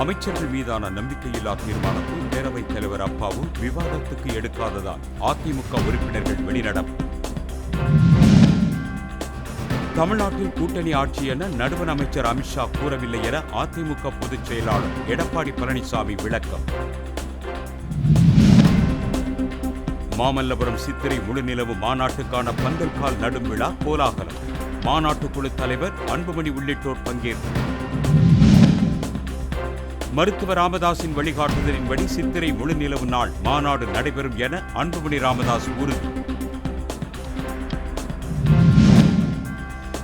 அமைச்சர்கள் மீதான நம்பிக்கையில்லா தீர்மானத்தை பேரவைத் தலைவர் அப்பாவு விவாதத்துக்கு எடுக்காததால் அதிமுக உறுப்பினர்கள் வெளிநடப்பு. தமிழ்நாட்டில் கூட்டணி ஆட்சி என நடுவன் அமைச்சர் அமித்ஷா கூறவில்லை என அதிமுக பொதுச் செயலாளர் எடப்பாடி பழனிசாமி விளக்கம். மாமல்லபுரம் சித்திரை முழுநிலவு மாநாட்டுக்கான பந்தல்கால் நடும் விழா கோலாகலம். மாநாட்டு குழு தலைவர் அன்புமணி உள்ளிட்டோர் பங்கேற்பு. மருத்துவர் ராமதாஸின் வழிகாட்டுதலின்படி சித்திரை முழுநிலவு நாள் மாநாடு நடைபெறும் என அன்புமணி ராமதாஸ் உறுதி.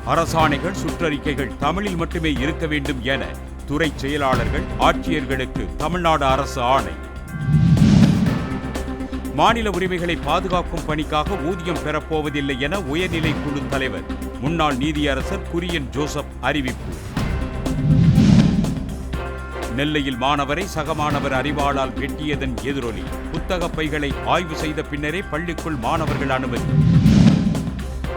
அரசாணைகள் சுற்றறிக்கைகள் தமிழில் மட்டுமே இருக்க வேண்டும் என துறை செயலாளர்கள் ஆட்சியர்களுக்கு தமிழ்நாடு அரசு ஆணை. மாநில உரிமைகளை பாதுகாக்கும் பணிக்காக ஊதியம் பெறப்போவதில்லை என உயர்நிலை குழு தலைவர் முன்னாள் நீதியரசர் குரியன் ஜோசப் அறிவிப்பு. நெல்லையில் மாணவரை சக மாணவர் அறிவாளால் வெட்டியதன் எதிரொலி. புத்தக பைகளை ஆய்வு செய்த பின்னரே பள்ளிக்குள் மாணவர்கள் அனுமதி.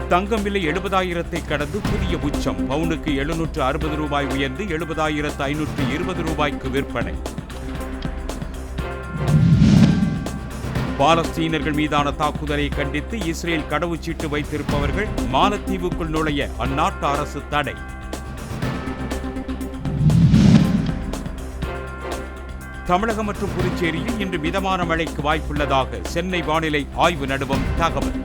தங்கம் விலை எழுபதாயிரத்தை கடந்து புதிய உச்சம். பவுனுக்கு எழுநூற்று அறுபது ரூபாய் உயர்ந்து எழுபதாயிரத்து ஐநூற்று இருபது ரூபாய்க்கு விற்பனை. பாலஸ்தீனர்கள் மீதான தாக்குதலை கண்டித்து இஸ்ரேல் கடவுச்சீட்டு வைத்திருப்பவர்கள் மாலத்தீவுக்குள் நுழைய அந்நாட்டு அரசு தடை. தமிழகம் மற்றும் புதுச்சேரியில் இன்று மிதமான மழைக்கு வாய்ப்புள்ளதாக சென்னை வானிலை ஆய்வு நடுவம் தகவல்.